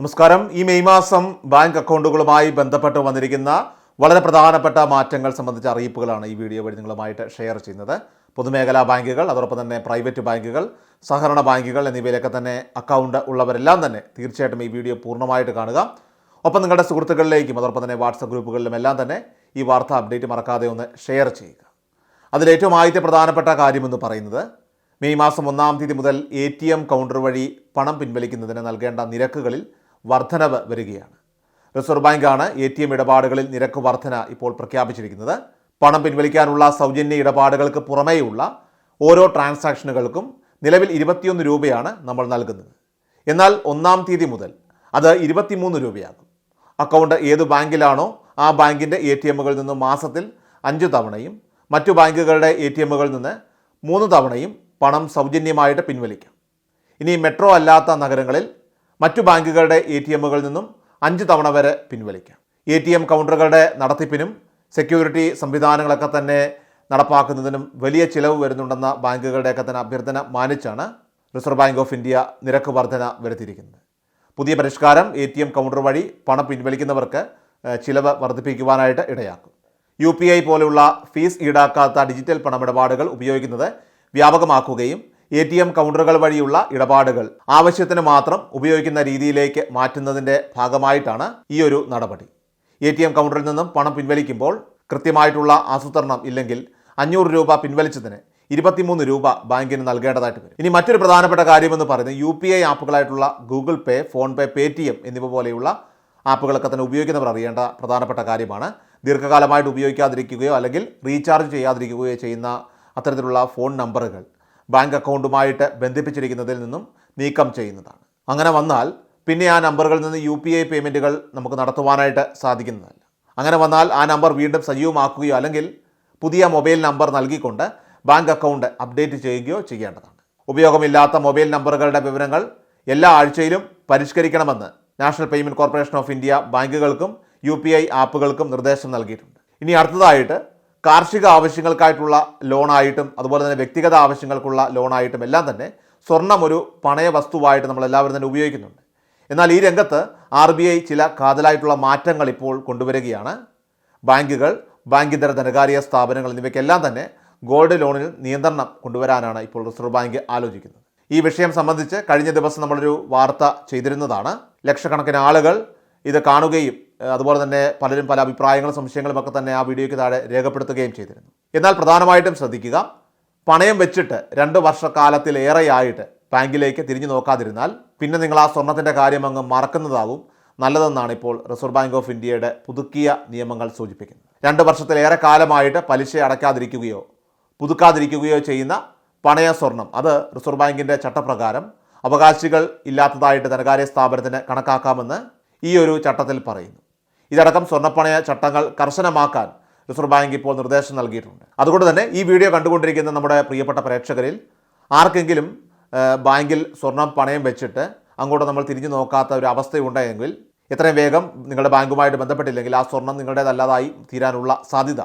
നമസ്കാരം. ഈ മെയ് മാസം ബാങ്ക് അക്കൗണ്ടുകളുമായി ബന്ധപ്പെട്ട് വന്നിരിക്കുന്ന വളരെ പ്രധാനപ്പെട്ട മാറ്റങ്ങൾ സംബന്ധിച്ച അറിയിപ്പുകളാണ് ഈ വീഡിയോ വഴി നിങ്ങളുമായിട്ട് ഷെയർ ചെയ്യുന്നത്. പൊതുമേഖലാ ബാങ്കുകൾ അതോടൊപ്പം തന്നെ പ്രൈവറ്റ് ബാങ്കുകൾ സഹകരണ ബാങ്കുകൾ എന്നിവയിലൊക്കെ തന്നെ അക്കൗണ്ട് ഉള്ളവരെല്ലാം തന്നെ തീർച്ചയായിട്ടും ഈ വീഡിയോ പൂർണമായിട്ട് കാണുക. ഒപ്പം നിങ്ങളുടെ സുഹൃത്തുക്കളിലേക്കും അതോടൊപ്പം തന്നെ വാട്സപ്പ് ഗ്രൂപ്പുകളിലും എല്ലാം തന്നെ ഈ വാർത്ത അപ്ഡേറ്റ് മറക്കാതെ ഒന്ന് ഷെയർ ചെയ്യുക. അതിലേറ്റവും ആദ്യത്തെ പ്രധാനപ്പെട്ട കാര്യമെന്ന് പറയുന്നത് മെയ് മാസം ഒന്നാം തീയതി മുതൽ എ ടി എം കൗണ്ടർ വഴി പണം പിൻവലിക്കുന്നതിന് നൽകേണ്ട നിരക്കുകളിൽ വർധനവ് വരികയാണ്. റിസർവ് ബാങ്കാണ് എ ടി എം ഇടപാടുകളിൽ നിരക്ക് വർധന ഇപ്പോൾ പ്രഖ്യാപിച്ചിരിക്കുന്നത്. പണം പിൻവലിക്കാനുള്ള സൗജന്യ ഇടപാടുകൾക്ക് പുറമേയുള്ള ഓരോ ട്രാൻസാക്ഷനുകൾക്കും നിലവിൽ ഇരുപത്തിയൊന്ന് രൂപയാണ് നമ്മൾ നൽകുന്നത്. എന്നാൽ ഒന്നാം തീയതി മുതൽ അത് ഇരുപത്തിമൂന്ന് രൂപയാകും. അക്കൗണ്ട് ഏത് ബാങ്കിലാണോ ആ ബാങ്കിന്റെ എ ടി എമ്മുകളിൽ നിന്ന് മാസത്തിൽ അഞ്ച് തവണയും മറ്റു ബാങ്കുകളുടെ എ ടി എമ്മുകളിൽ നിന്ന് മൂന്ന് തവണയും പണം സൗജന്യമായിട്ട് പിൻവലിക്കാം. ഇനി മെട്രോ അല്ലാത്ത നഗരങ്ങളിൽ മറ്റു ബാങ്കുകളുടെ എ ടി എമ്മുകളിൽ നിന്നും അഞ്ച് തവണ വരെ പിൻവലിക്കാം. എ ടി എം കൗണ്ടറുകളുടെ നടത്തിപ്പിനും സെക്യൂരിറ്റി സംവിധാനങ്ങളൊക്കെ തന്നെ നടപ്പാക്കുന്നതിനും വലിയ ചിലവ് വരുന്നുണ്ടെന്ന ബാങ്കുകളുടെയൊക്കെ തന്നെ അഭ്യർത്ഥന മാനിച്ചാണ് റിസർവ് ബാങ്ക് ഓഫ് ഇന്ത്യ നിരക്ക് വർധന വരുത്തിയിരിക്കുന്നത്. പുതിയ പരിഷ്കാരം എ ടി എം കൗണ്ടർ വഴി പണം പിൻവലിക്കുന്നവർക്ക് ചിലവ് വർദ്ധിപ്പിക്കുവാനായിട്ട് ഇടയാക്കും. യു പി ഐ പോലെയുള്ള ഫീസ് ഈടാക്കാത്ത ഡിജിറ്റൽ പണമിടപാടുകൾ ഉപയോഗിക്കുന്നത് വ്യാപകമാക്കുകയും എ ടി എം കൗണ്ടറുകൾ വഴിയുള്ള ഇടപാടുകൾ ആവശ്യത്തിന് മാത്രം ഉപയോഗിക്കുന്ന രീതിയിലേക്ക് മാറ്റുന്നതിന്റെ ഭാഗമായിട്ടാണ് ഈ ഒരു നടപടി. എ ടി എം കൗണ്ടറിൽ നിന്നും പണം പിൻവലിക്കുമ്പോൾ കൃത്യമായിട്ടുള്ള ആസൂത്രണം ഇല്ലെങ്കിൽ അഞ്ഞൂറ് രൂപ പിൻവലിച്ചതിന് ഇരുപത്തിമൂന്ന് രൂപ ബാങ്കിന് നൽകേണ്ടതായിട്ട് വരും. ഇനി മറ്റൊരു പ്രധാനപ്പെട്ട കാര്യമെന്ന് പറയുന്നത് യു പി ഐ ആപ്പുകളായിട്ടുള്ള Google Pay PhonePe Paytm എന്നിവ പോലെയുള്ള ആപ്പുകളൊക്കെ തന്നെ ഉപയോഗിക്കുന്നവർ അറിയേണ്ട പ്രധാനപ്പെട്ട കാര്യമാണ്. ദീർഘകാലമായിട്ട് ഉപയോഗിക്കാതിരിക്കുകയോ അല്ലെങ്കിൽ റീചാർജ് ചെയ്യാതിരിക്കുകയോ ചെയ്യുന്ന അത്തരത്തിലുള്ള ഫോൺ നമ്പറുകൾ. ബാങ്ക് അക്കൗണ്ടുമായിട്ട് ബന്ധിപ്പിച്ചിരിക്കുന്നതിൽ നിന്നും നീക്കം ചെയ്യുന്നതാണ്. അങ്ങനെ വന്നാൽ പിന്നെ ആ നമ്പറുകളിൽ നിന്ന് യു പി ഐ പേയ്മെന്റുകൾ നമുക്ക് നടത്തുവാനായിട്ട് സാധിക്കുന്നതല്ല. അങ്ങനെ വന്നാൽ ആ നമ്പർ വീണ്ടും സജീവമാക്കുകയോ അല്ലെങ്കിൽ പുതിയ മൊബൈൽ നമ്പർ നൽകിക്കൊണ്ട് ബാങ്ക് അക്കൗണ്ട് അപ്ഡേറ്റ് ചെയ്യുകയോ ചെയ്യേണ്ടതാണ്. ഉപയോഗമില്ലാത്ത മൊബൈൽ നമ്പറുകളുടെ വിവരങ്ങൾ എല്ലാ ആഴ്ചയിലും പരിഷ്കരിക്കണമെന്ന് National Payment Corporation of India ബാങ്കുകൾക്കും U ആപ്പുകൾക്കും നിർദ്ദേശം നൽകിയിട്ടുണ്ട്. ഇനി അടുത്തതായിട്ട് കാർഷിക ആവശ്യങ്ങൾക്കായിട്ടുള്ള ലോണായിട്ടും അതുപോലെ തന്നെ വ്യക്തിഗത ആവശ്യങ്ങൾക്കുള്ള ലോണായിട്ടും എല്ലാം തന്നെ സ്വർണം ഒരു പണയ വസ്തുവായിട്ട് നമ്മൾ എല്ലാവരും തന്നെ ഉപയോഗിക്കുന്നുണ്ട്. എന്നാൽ ഈ രംഗത്ത് ആർ ബി ഐ ചില കാതലായിട്ടുള്ള മാറ്റങ്ങൾ ഇപ്പോൾ കൊണ്ടുവരികയാണ്. ബാങ്കുകൾ ബാങ്കിതര ധനകാര്യ സ്ഥാപനങ്ങൾ എന്നിവയ്ക്കെല്ലാം തന്നെ ഗോൾഡ് ലോണിൽ നിയന്ത്രണം കൊണ്ടുവരാനാണ് ഇപ്പോൾ റിസർവ് ബാങ്ക് ആലോചിക്കുന്നത്. ഈ വിഷയം സംബന്ധിച്ച് കഴിഞ്ഞ ദിവസം നമ്മളൊരു വാർത്ത ചെയ്തിരുന്നതാണ്. ലക്ഷക്കണക്കിന് ആളുകൾ ഇത് കാണുകയും അതുപോലെ തന്നെ പലരും പല അഭിപ്രായങ്ങളും സംശയങ്ങളും ഒക്കെ തന്നെ ആ വീഡിയോയ്ക്ക് താഴെ രേഖപ്പെടുത്തുകയും ചെയ്തിരുന്നു. എന്നാൽ പ്രധാനമായിട്ടും ശ്രദ്ധിക്കുക പണയം വെച്ചിട്ട് രണ്ട് വർഷക്കാലത്തിലേറെയായിട്ട് ബാങ്കിലേക്ക് തിരിഞ്ഞു നോക്കാതിരുന്നാൽ പിന്നെ നിങ്ങൾ ആ സ്വർണത്തിന്റെ കാര്യം അങ്ങ് മറക്കുന്നതാവും. നല്ലതെന്നാണ് ഇപ്പോൾ റിസർവ് ബാങ്ക് ഓഫ് ഇന്ത്യയുടെ പുതുക്കിയ നിയമങ്ങൾ സൂചിപ്പിക്കുന്നത്. രണ്ട് വർഷത്തിലേറെ കാലമായിട്ട് പലിശ അടയ്ക്കാതിരിക്കുകയോ പുതുക്കാതിരിക്കുകയോ ചെയ്യുന്ന പണയ സ്വർണം അത് റിസർവ് ബാങ്കിന്റെ ചട്ടപ്രകാരം അവകാശികൾ ഇല്ലാത്തതായിട്ട് ധനകാര്യ സ്ഥാപനത്തിന് കണക്കാക്കാമെന്ന് ഈ ഒരു ചട്ടത്തിൽ പറയുന്നു. ഇതടക്കം സ്വർണപ്പണയ ചട്ടങ്ങൾ കർശനമാക്കാൻ റിസർവ് ബാങ്ക് ഇപ്പോൾ നിർദ്ദേശം നൽകിയിട്ടുണ്ട്. അതുകൊണ്ട് തന്നെ ഈ വീഡിയോ കണ്ടുകൊണ്ടിരിക്കുന്ന നമ്മുടെ പ്രിയപ്പെട്ട പ്രേക്ഷകരിൽ ആർക്കെങ്കിലും ബാങ്കിൽ സ്വർണം പണയം വെച്ചിട്ട് അങ്ങോട്ട് നമ്മൾ തിരിഞ്ഞു നോക്കാത്ത ഒരു അവസ്ഥയുണ്ടെങ്കിൽ എത്രയും വേഗം നിങ്ങളുടെ ബാങ്കുമായിട്ട് ബന്ധപ്പെട്ടില്ലെങ്കിൽ ആ സ്വർണം നിങ്ങളുടേതല്ലാതായി തീരാനുള്ള സാധ്യത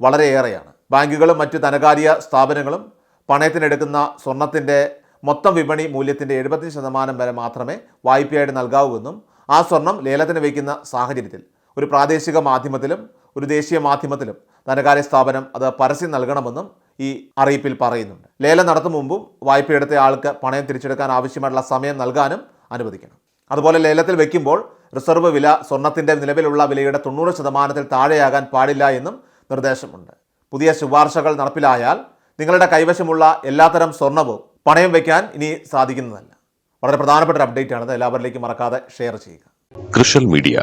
വളരെയേറെയാണ്. ബാങ്കുകളും മറ്റ് ധനകാര്യ സ്ഥാപനങ്ങളും പണയത്തിനെടുക്കുന്ന സ്വർണത്തിന്റെ മൊത്തം വിപണി മൂല്യത്തിന്റെ എഴുപത്തി ശതമാനം വരെ മാത്രമേ വായ്പയായിട്ട് നൽകാവൂ എന്നും ആ സ്വർണം ലേലത്തിന് വയ്ക്കുന്ന സാഹചര്യത്തിൽ ഒരു പ്രാദേശിക മാധ്യമത്തിലും ഒരു ദേശീയ മാധ്യമത്തിലും ധനകാര്യ സ്ഥാപനം അത് പരസ്യം നൽകണമെന്നും ഈ അറിയിപ്പിൽ പറയുന്നുണ്ട്. ലേലം നടത്തും മുമ്പും വായ്പയെടുത്ത ആൾക്ക് പണയം തിരിച്ചെടുക്കാൻ ആവശ്യമായിട്ടുള്ള സമയം നൽകാനും അനുവദിക്കണം. അതുപോലെ ലേലത്തിൽ വെക്കുമ്പോൾ റിസർവ് വില സ്വർണത്തിന്റെ നിലവിലുള്ള വിലയുടെ തൊണ്ണൂറ് ശതമാനത്തിൽ താഴെയാകാൻ പാടില്ല എന്നും നിർദ്ദേശമുണ്ട്. പുതിയ ശുപാർശകൾ നടപ്പിലായാൽ നിങ്ങളുടെ കൈവശമുള്ള എല്ലാത്തരം സ്വർണവും പണയം വയ്ക്കാൻ ഇനി സാധിക്കുന്നതല്ല. വളരെ പ്രധാനപ്പെട്ട ഒരു അപ്ഡേറ്റ് ആണ്. എല്ലാവരിലേക്കും മറക്കാതെ ഷെയർ ചെയ്യുക. കൃഷൽ മീഡിയ.